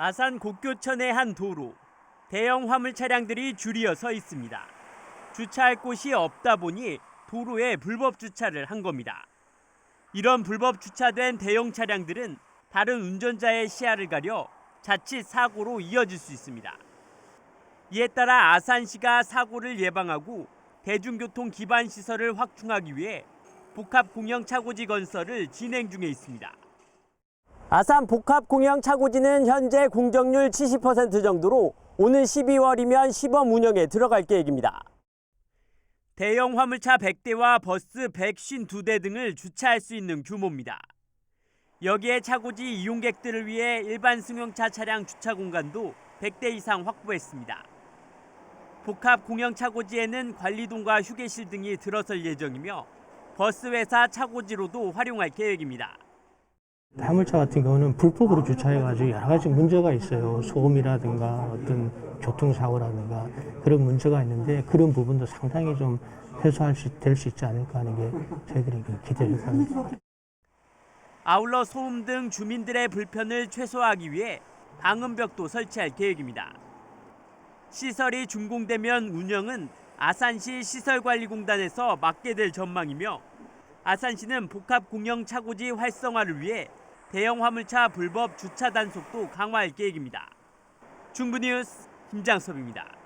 아산 곡교천의 한 도로 대형 화물 차량들이 줄이어 서 있습니다. 주차할 곳이 없다 보니 도로에 불법 주차를 한 겁니다. 이런 불법 주차된 대형 차량들은 다른 운전자의 시야를 가려 자칫 사고로 이어질 수 있습니다. 이에 따라 아산시가 사고를 예방하고 대중교통 기반 시설을 확충하기 위해 복합 공영 차고지 건설을 진행 중에 있습니다. 아산 복합 공영 차고지는 현재 공정률 70% 정도로 오는 12월이면 시범 운영에 들어갈 계획입니다. 대형 화물차 100대와 버스 152대 등을 주차할 수 있는 규모입니다. 여기에 차고지 이용객들을 위해 일반 승용차 차량 주차 공간도 100대 이상 확보했습니다. 복합 공영 차고지에는 관리동과 휴게실 등이 들어설 예정이며 버스 회사 차고지로도 활용할 계획입니다. 화물차 같은 경우는 불법으로 주차해가지고 여러 가지 문제가 있어요. 소음이라든가 어떤 교통사고라든가 그런 문제가 있는데 그런 부분도 상당히 좀 해소할 수, 될 수 있지 않을까 하는 게 저희들이 기대를 합니다. 아울러 소음 등 주민들의 불편을 최소화하기 위해 방음벽도 설치할 계획입니다. 시설이 준공되면 운영은 아산시 시설관리공단에서 맡게 될 전망이며 아산시는 복합 공영 차고지 활성화를 위해 대형 화물차 불법 주차 단속도 강화할 계획입니다. 중부뉴스 김장섭입니다.